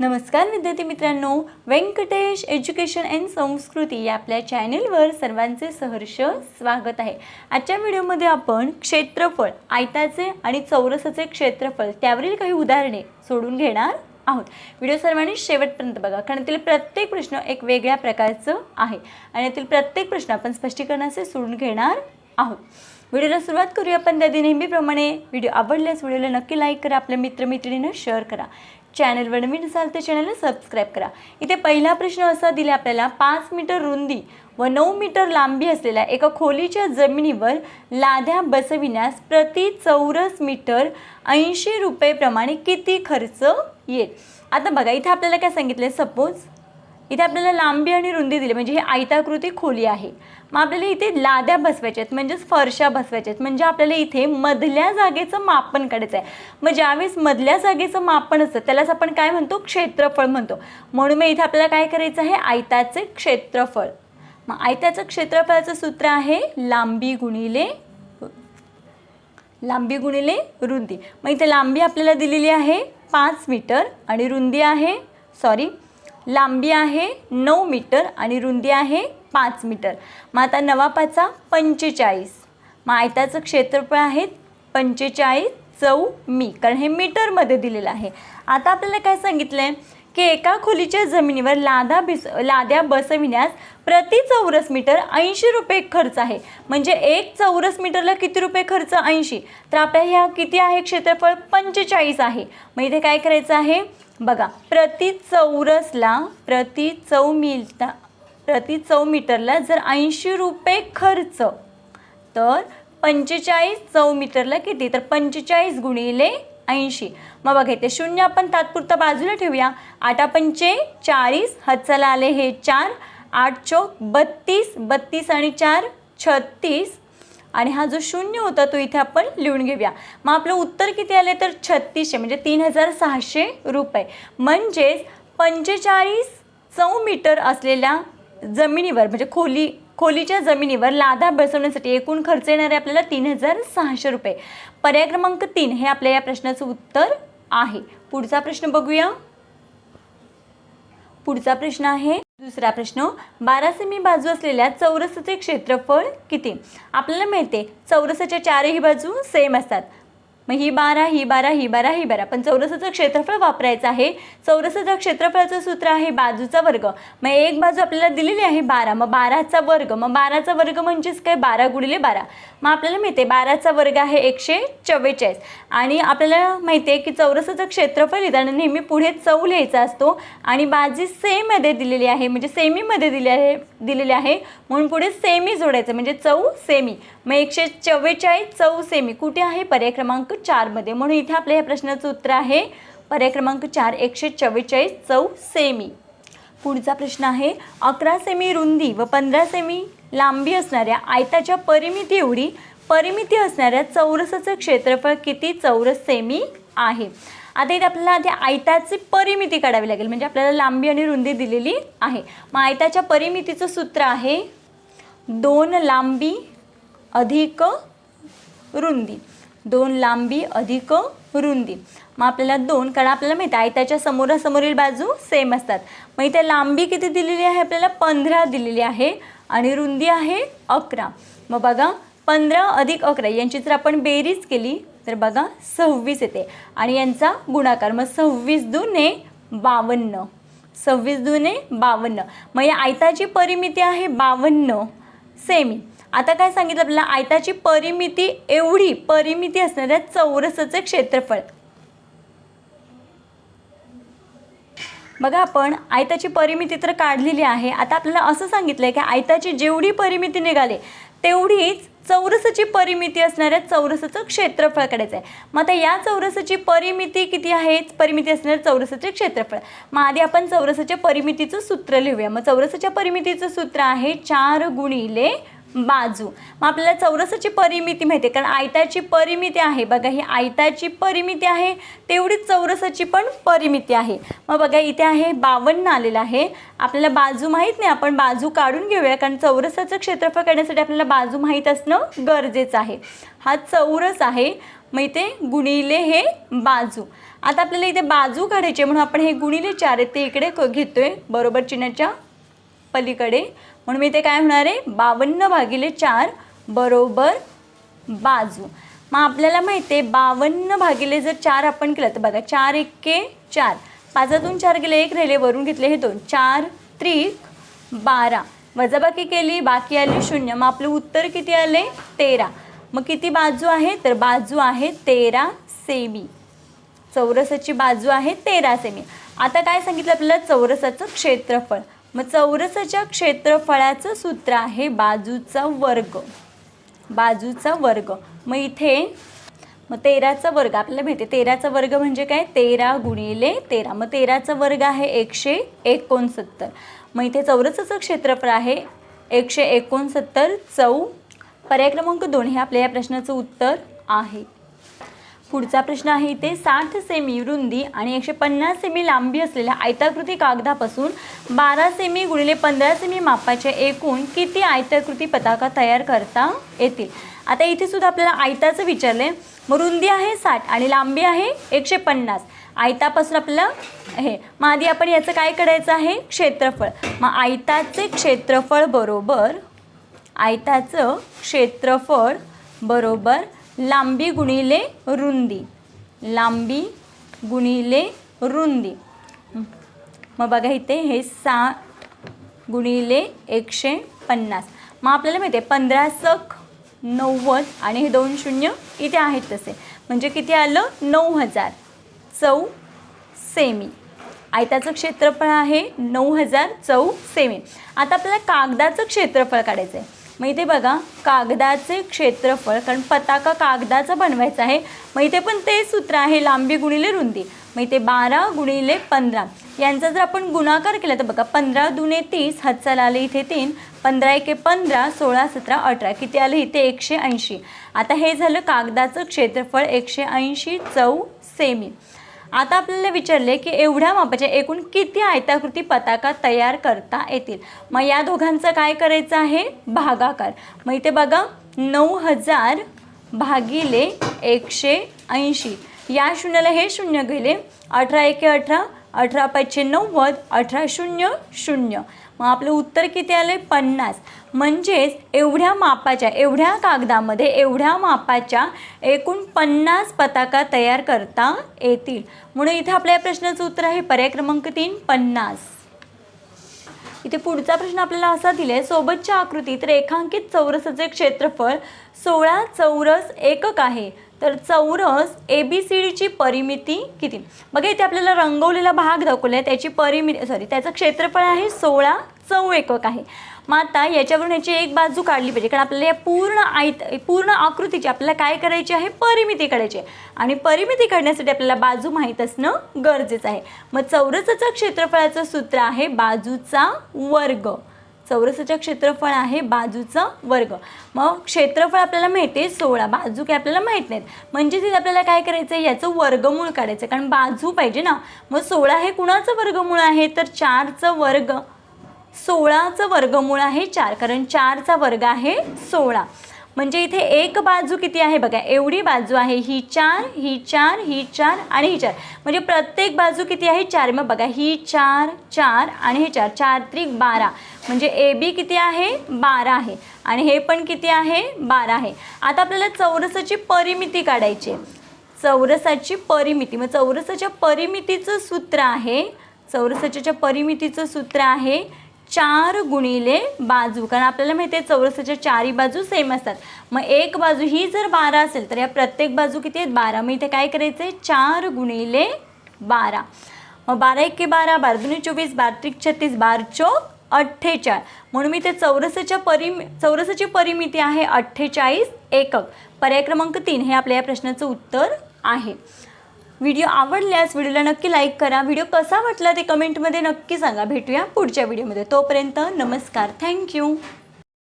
नमस्कार विद्यार्थी मित्रांनो. व्यंकटेश एज्युकेशन अँड संस्कृती या आपल्या चॅनेलवर सर्वांचे सहर्ष स्वागत आहे. आजच्या व्हिडिओमध्ये आपण क्षेत्रफळ आयताचे आणि चौरसाचे क्षेत्रफळ त्यावरील काही उदाहरणे सोडून घेणार आहोत. व्हिडिओ सर्वांनी शेवटपर्यंत बघा कारण यातील प्रत्येक प्रश्न एक वेगळ्या प्रकारचं आहे आणि यातील प्रत्येक प्रश्न आपण स्पष्टीकरणाचे सोडून घेणार आहोत. व्हिडिओला सुरुवात करूया. आपण त्यादी नेहमीप्रमाणे. व्हिडिओ आवडल्यास व्हिडिओला नक्की लाईक करा आपल्या मित्रमैत्रिणींना शेअर करा. चॅनलवर नवीन असाल तर चॅनलला सबस्क्राईब करा. इथे पहिला प्रश्न असा दिला आपल्याला पाच मीटर रुंदी व नऊ मीटर लांबी असलेल्या एका खोलीच्या जमिनीवर लाद्या बसविण्यास प्रति चौरस मीटर ऐंशी रुपयेप्रमाणे किती खर्च येईल? आता बघा इथे आपल्याला काय सांगितलं सपोज इथे आपल्याला लांबी आणि रुंदी दिली म्हणजे ही आयताकृती खोली आहे. मग आपल्याला इथे लाद्या बसवायच्या आहेत म्हणजेच फरशा बसवायच्या आहेत म्हणजे आपल्याला इथे मधल्या जागेचं मापन काढायचं आहे मग ज्यावेळेस मधल्या जागेचं मापन असतं त्यालाच आपण काय म्हणतो? क्षेत्रफळ म्हणतो. म्हणून मग इथे आपल्याला काय करायचं आहे? आयताचे क्षेत्रफळ. मग आयताचं क्षेत्रफळाचं सूत्र आहे लांबी गुणिले लांबी गुणिले रुंदी. मग इथे लांबी आपल्याला दिलेली आहे पाच मीटर आणि रुंदी आहे सॉरी लांबी आहे नऊ मीटर आणि रुंदी आहे पाच मीटर. मग आता नवापाचा पंचेचाळीस. मग आयताचं क्षेत्रफळ आहे पंचेचाळीस चौ मी कारण हे मीटरमध्ये दिलेलं आहे. आता आपल्याला काय सांगितलं आहे की एका खोलीच्या जमिनीवर लादा भिस लाद्या बसविण्यास प्रति चौरस मीटर ऐंशी रुपये खर्च आहे. म्हणजे एक चौरस मीटरला किती रुपये खर्च? ऐंशी. तर आपल्या ह्या किती आहे? क्षेत्रफळ पंचेचाळीस आहे. मग इथे काय करायचं आहे? बघा प्रति चौरसला प्रति चौमिलता प्रति चौमीटरला जर ऐंशी रुपये खर्च तर पंचेचाळीस चौमीटरला किती? तर पंचेचाळीस गुणिले ऐंशी. मग बघा इथे शून्य आपण तात्पुरता बाजूला ठेवूया. आठा पंचे चाळीस. हत्साला आले हे चार. आठ चौक बत्तीस. बत्तीस आणि चार छत्तीस. आणि हा जो शून्य होता तो इथे आपण लिहून घेऊया. मग आपलं उत्तर किती आले तर छत्तीसशे म्हणजे तीन हजार सहाशे रुपये. म्हणजेच पंचेचाळीस चौ मीटर असलेल्या जमिनीवर म्हणजे खोली खोलीच्या जमिनीवर लादा बसवण्यासाठी एकूण खर्च येणार आहे आपल्याला तीन हजार सहाशे रुपये. पर्याय क्रमांक तीन हे आपल्या या प्रश्नाचं उत्तर आहे. पुढचा प्रश्न बघूया. पुढचा प्रश्न आहे दुसरा प्रश्न बारा सेमी बाजू असलेल्या चौरसाचे क्षेत्रफळ किती? आपल्याला मिळते चौरसाच्या चारही बाजू सेम असतात. मग ही बारा ही बारा ही बारा ही बारा. पण चौरसाचं क्षेत्रफळ वापरायचं आहे. चौरसाचं क्षेत्रफळाचं सूत्र आहे बाजूचा वर्ग. मग एक बाजू आपल्याला दिलेली आहे बारा. मग बाराचा वर्ग. मग बाराचा वर्ग म्हणजेच काय? बारा गुडिले बारा. मग आपल्याला माहिती आहे बाराचा वर्ग आहे एकशे चव्वेचाळीस. आणि आपल्याला माहिती आहे की चौरसाचं क्षेत्रफळ लिहिताना नेहमी पुढे चौ लिहायचा असतो. आणि बाजी सेममध्ये दिलेली आहे म्हणजे सेमीमध्ये दिली आहे दिलेली आहे. म्हणून पुढे सेमी जोडायचं म्हणजे चौ सेमी. मग एकशे चव्वेचाळीस चौ सेमी. कुठे आहे? पर्याय क्रमांक चारमध्ये. म्हणून इथे आपल्या या प्रश्नाचं उत्तर आहे पर्याय क्रमांक चार एकशे चव्वेचाळीस चौ सेमी. पुढचा प्रश्न आहे अकरा सेमी रुंदी व पंधरा सेमी लांबी असणाऱ्या आयताच्या परिमिती एवढी परिमिती असणाऱ्या चौरसाचं क्षेत्रफळ किती चौरस सेमी आहे? आता इथे आपल्याला आधी आयताची परिमिती काढावी लागेल म्हणजे आपल्याला लांबी आणि रुंदी दिलेली आहे. मग आयताच्या परिमितीचं सूत्र आहे दोन लांबी अधिक रुंदी. दोन लांबी अधिक रुंदी. मग आपल्याला दोन कारण आपल्याला माहिती आहे आयताच्या समोरासमोरील बाजू सेम असतात. मग इथे लांबी किती दिलेली आहे आपल्याला? पंधरा दिलेली आहे आणि रुंदी आहे अकरा. मग बघा पंधरा अधिक अकरा यांची जर आपण बेरीज केली तर बघा सव्वीस येते. आणि यांचा गुणाकार मग सव्वीस दुने बावन्न. सव्वीस दुने बावन्न. मग या आयताची परिमिती आहे बावन्न. सेमी आता काय सांगितलं आपल्याला? आयताची परिमिती एवढी परिमिती असणाऱ्या चौरसाचं क्षेत्रफळ. बघा आपण आयताची परिमिती तर काढलेली आहे. आता आपल्याला असं सांगितलं आहे की आयताची जेवढी परिमिती निघाली तेवढीच चौरसाची परिमिती असणाऱ्या चौरसाचं क्षेत्रफळ काढायचं आहे मग आता या चौरसाची परिमिती किती आहे? परिमिती असणाऱ्या चौरसाचे क्षेत्रफळ. मग आधी आपण चौरसाच्या परिमितीचं सूत्र लिहूया. मग चौरसाच्या परिमितीचं सूत्र आहे चार गुणिले बाजू. मग आपल्याला चौरसाची परिमिती माहिती आहे कारण आयताची परिमिती आहे. बघा ही आयताची परिमिती आहे तेवढीच चौरसाची पण परिमिती आहे. मग बघा इथे आहे बावन्न आलेलं आहे. आपल्याला बाजू माहीत नाही आपण बाजू काढून घेऊया कारण चौरसाचं क्षेत्रफळ काढण्यासाठी आपल्याला बाजू माहीत असणं गरजेचं आहे. हा चौरस आहे मग इथे गुणिले हे बाजू. आता आपल्याला इथे बाजू काढायचे म्हणून आपण हे गुणिले चार आहे ते इकडे क- घेतोय बरोबर चिन्हाच्या पलीकडे. म्हणून मी ते काय होणार आहे? बावन्न भागिले चार बरोबर बाजू. मग आपल्याला माहिती आहे बावन्न भागिले जर चार आपण केलं तर बघा चार एक्के चार. पाचातून चार गेले एक राहिले वरून घेतले हे दोन. चार त्रिक बारा. वजाबाकी केली बाकी आली शून्य. मग आपलं उत्तर किती आले? तेरा. मग किती बाजू आहे? तर बाजू आहे तेरा सेमी. चौरसाची बाजू आहे तेरा सेमी. आता काय सांगितलं आपल्याला? चौरसाचं क्षेत्रफळ. मग चौरसाच्या क्षेत्रफळाचं सूत्र आहे बाजूचा वर्ग. बाजूचा वर्ग. मग इथे मग तेराचा वर्ग. आपल्याला माहिती आहे तेराचा वर्ग म्हणजे काय? तेरा गुणिले तेरा. मग तेराचा वर्ग आहे एकशे एकोणसत्तर. मग इथे चौरसाचं क्षेत्रफळ आहे एकशे एकोणसत्तर चौ. पर्याय क्रमांक दोन हे आपल्या या प्रश्नाचं उत्तर आहे. पुढचा प्रश्न आहे इथे साठ सेमी रुंदी आणि एकशे पन्नास सेमी लांबी असलेल्या आयताकृती कागदापासून बारा सेमी गुणिले पंधरा सेमी मापाचे एकूण किती आयताकृती पताका तयार करता येतील? आता इथे सुद्धा आपल्याला आयताचं विचारलं आहे मग रुंदी आहे साठ आणि लांबी आहे एकशे पन्नास. आयतापासून आपल्याला हे मग आधी आपण याचं काय करायचं आहे? क्षेत्रफळ. मग आयताचे क्षेत्रफळ बरोबर आयताचं क्षेत्रफळ बरोबर लांबी गुणिले रुंदी. लांबी गुणिले रुंदी. मग बघा इथे हे साठ गुणिले एकशे पन्नास. मग आपल्याला माहिती आहे पंधरा सक नव्वद आणि हे दोन शून्य इथे आहेत तसे. म्हणजे किती आलं? नऊ हजार. चौ सेमी. आयताचं क्षेत्रफळ आहे नऊ हजार चौ सेमी. आता आपल्याला कागदाचं क्षेत्रफळ काढायचं आहे मग इथे बघा कागदाचे क्षेत्रफळ कारण पताका कागदाचा बनवायचा आहे. मग इथे पण ते सूत्र आहे लांबी गुणिले रुंदी. मग इथे बारा गुणिले पंधरा. यांचा जर आपण गुणाकार केला तर बघा पंधरा दुने तीस हातचाल आले इथे तीन. पंधरा एके पंधरा सोळा सतरा अठरा. किती आले इथे? एकशे ऐंशी. आता हे झालं कागदाचं क्षेत्रफळ एकशे ऐंशी चौ सेमी. आता आपल्याला विचारले की एवढ्या मापाच्या एकूण किती आयताकृती पताका तयार करता येतील? मग या दोघांचं काय करायचं आहे? भागाकार. मग इथे बघा नऊ हजार भागिले एकशे ऐंशी. या शून्याला हे शून्य गेले. अठरा एके अठरा. अठरा पाचशे नव्वद अठरा शून्य शून्य. मग आपलं उत्तर किती आलं आहे पन्नास. म्हणजेच एवढ्या मापाच्या एवढ्या कागदामध्ये एवढ्या मापाच्या एकूण पन्नास पताका तयार करता येतील. म्हणून इथे आपल्या या प्रश्नाचं उत्तर आहे पर्याय क्रमांक तीन पन्नास. इथे पुढचा प्रश्न आपल्याला असा दिलाय सोबतच्या आकृतीत रेखांकित चौरसाचे क्षेत्रफळ सोळा चौरस एकक आहे. तर चौरस ए बी सी डीची परिमिती किती? बघा इथे आपल्याला रंगवलेला भाग दाखवला आहे त्याची परिमिती सॉरी त्याचं क्षेत्रफळ आहे सोळा चौ एकक आहे. मग आता याच्यावरून याची एक बाजू काढली पाहिजे कारण आपल्याला या पूर्ण आयत पूर्ण आकृतीची आपल्याला काय करायची आहे? परिमिती काढायची आहे. आणि परिमिती काढण्यासाठी आपल्याला बाजू माहीत असणं गरजेचं आहे. मग चौरसाचं क्षेत्रफळाचं सूत्र आहे बाजूचा वर्ग. चौरसाचं क्षेत्रफळ आहे बाजूचा वर्ग. मग क्षेत्रफळ आपल्याला माहिती आहे सोळा. बाजू काय आपल्याला माहीत नाहीत. म्हणजे तिथे आपल्याला काय करायचं आहे याचं वर्गमूळ काढायचं आहे कारण बाजू पाहिजे ना. मग सोळा हे कुणाचं वर्गमूळ आहे? तर चारचं वर्ग. सोळाचं वर्गमूळ आहे चार. कारण चारचा वर्ग आहे सोळा. म्हणजे इथे एक बाजू किती आहे बघा एवढी बाजू आहे ही चार ही चार ही चार आणि ही चार. म्हणजे प्रत्येक बाजू किती आहे? चार. मग बघा ही चार चार आणि हे चार चार त्रिक बारा. म्हणजे ए बी किती आहे? बारा आहे. आणि हे पण किती आहे? बारा आहे. आता आपल्याला चौरसाची परिमिती काढायची आहे. चौरसाची परिमिती. मग चौरसाच्या परिमितीचं सूत्र आहे चौरसाच्या परिमितीचं सूत्र आहे चार गुणिले बाजू कारण आपल्याला माहिती आहे चौरसाच्या चारही बाजू सेम असतात. मग एक बाजू ही जर बारा असेल तर या प्रत्येक बाजू किती आहेत? बारा. मग इथे काय करायचं आहे चार गुणिले बारा. मग बारा एके बारा बारा दुनी चोवीस बारा त्रिक छत्तीस बार चोक अठ्ठेचाळ म्हणून मी ते चौरसाच्या परिमि चौरसाची परिमिती आहे अठ्ठेचाळीस एकक. पर्याय क्रमांक तीन हे आपल्या या प्रश्नाचं उत्तर आहे. व्हिडिओ आवडल्यास व्हिडिओला नक्की लाईक करा. व्हिडिओ कसा वाटला ते कमेंटमध्ये नक्की सांगा. भेटूया पुढच्या व्हिडिओमध्ये तोपर्यंत नमस्कार. थँक्यू